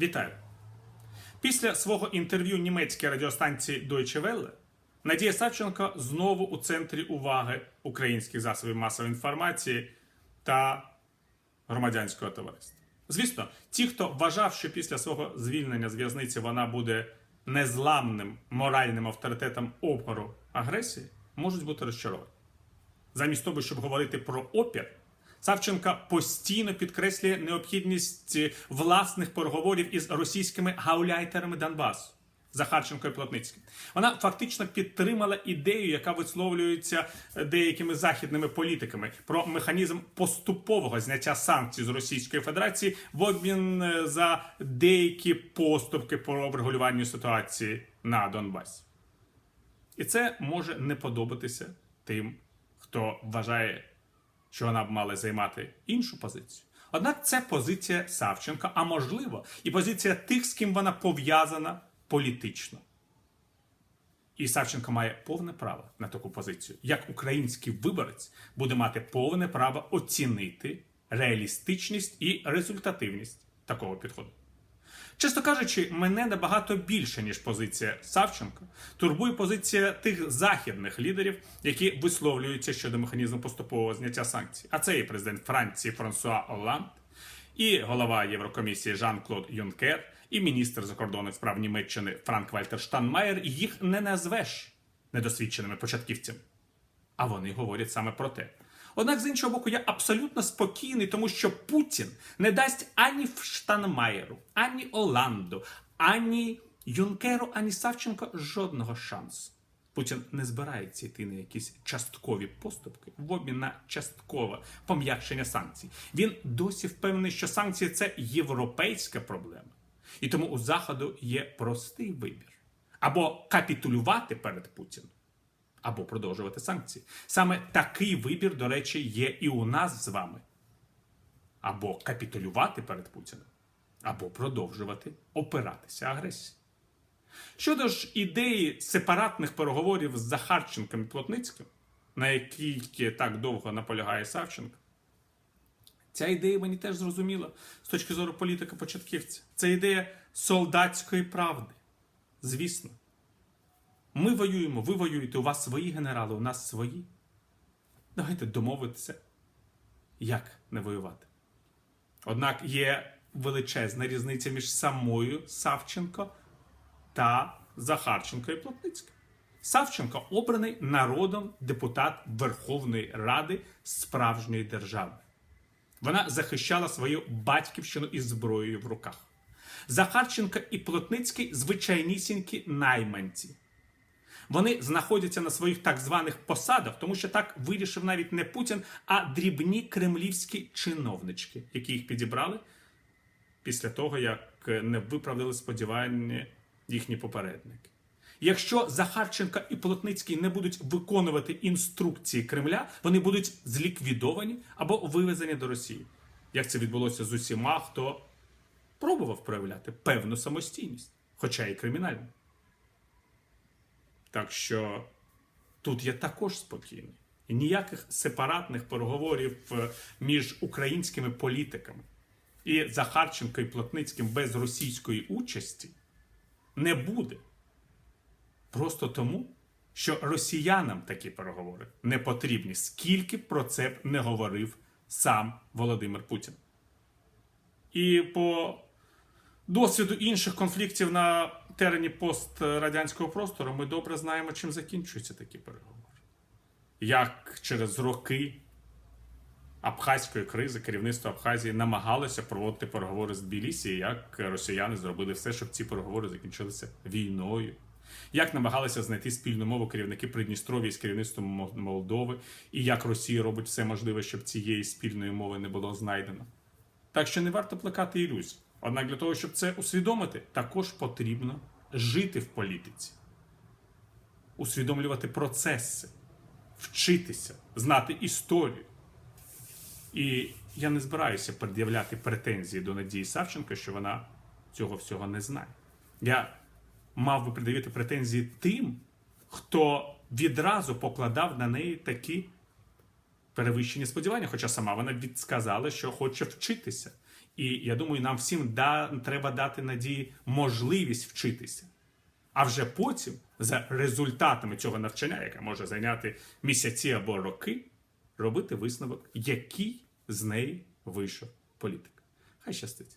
Вітаю! Після свого інтерв'ю німецькій радіостанції Deutsche Welle Надія Савченко знову у центрі уваги українських засобів масової інформації та громадянського товариства. Звісно, ті, хто вважав, що після свого звільнення з в'язниці вона буде незламним моральним авторитетом опору агресії, можуть бути розчаровані. Замість того, щоб говорити про опір, Савченка постійно підкреслює необхідність власних переговорів із російськими гауляйтерами Донбасу. Захарченко і Плотницьким. Вона фактично підтримала ідею, яка висловлюється деякими західними політиками про механізм поступового зняття санкцій з Російської Федерації в обмін е, за деякі поступки по врегулюванню ситуації на Донбасі. І це може не подобатися тим, хто вважає, що вона б мала займати іншу позицію. Однак це позиція Савченка, а можливо, і позиція тих, з ким вона пов'язана політично. І Савченко має повне право на таку позицію. Як український виборець буде мати повне право оцінити реалістичність і результативність такого підходу. Чесно кажучи, мене набагато більше, ніж позиція Савченко, турбує позиція тих західних лідерів, які висловлюються щодо механізму поступового зняття санкцій. А це і президент Франції Франсуа Оланд, і голова Єврокомісії Жан-Клод Юнкер, і міністр закордонних справ Німеччини Франк Вальтер Штанмаєр. Їх не назвеш недосвідченими початківцями. А вони говорять саме про те. Однак, з іншого боку, я абсолютно спокійний, тому що Путін не дасть ані Штанмаєру, ані Оланду, ані Юнкеру, ані Савченко жодного шансу. Путін не збирається йти на якісь часткові поступки в обмін на часткове пом'якшення санкцій. Він досі впевнений, що санкції це європейська проблема. І тому у Заходу є простий вибір: або капітулювати перед Путіним, або продовжувати санкції. Саме такий вибір, до речі, є і у нас з вами. Або капітулювати перед Путіним, або продовжувати опиратися агресії. Щодо ж ідеї сепаратних переговорів з Захарченком і Плотницьким, на якій так довго наполягає Савченко, ця ідея мені теж зрозуміла з точки зору політика початківця. Це ідея солдатської правди. Звісно. Ми воюємо, ви воюєте, у вас свої генерали, у нас свої. Давайте домовитися, як не воювати. Однак є величезна різниця між самою Савченко та Захарченко і Плотницьким. Савченко обраний народом депутат Верховної Ради справжньої держави. Вона захищала свою батьківщину із зброєю в руках. Захарченко і Плотницький звичайнісінькі найманці. Вони знаходяться на своїх так званих посадах, тому що так вирішив навіть не Путін, а дрібні кремлівські чиновнички, які їх підібрали після того, як не виправдали сподівання їхні попередники. Якщо Захарченко і Плотницький не будуть виконувати інструкції Кремля, вони будуть зліквідовані або вивезені до Росії. Як це відбулося з усіма, хто пробував проявляти певну самостійність, хоча і кримінальну. Так що тут я також спокійний. І ніяких сепаратних переговорів е, між українськими політиками і Захарченко і Плотницьким без російської участі не буде. Просто тому, що росіянам такі переговори не потрібні, скільки про це б не говорив сам Володимир Путін. І по досвіду інших конфліктів на терені пострадянського простору ми добре знаємо, чим закінчуються такі переговори. Як через роки Абхазької кризи керівництво Абхазії намагалося проводити переговори з Тбілісі, як росіяни зробили все, щоб ці переговори закінчилися війною. Як намагалися знайти спільну мову керівники Придністров'я з керівництвом Молдови, і як Росія робить все можливе, щоб цієї спільної мови не було знайдено. Так що не варто плекати ілюзій. Однак для того, щоб це усвідомити, також потрібно жити в політиці, усвідомлювати процеси, вчитися, знати історію. І я не збираюся пред'являти претензії до Надії Савченко, що вона цього всього не знає. Я мав би пред'явити претензії тим, хто відразу покладав на неї такі перевищені сподівання, хоча сама вона відсказала, що хоче вчитися І я думаю, нам всім да, треба дати надії можливість вчитися. А вже потім, за результатами цього навчання, яке може зайняти місяці або роки, робити висновок, який з неї вийшов політик. Хай щастить.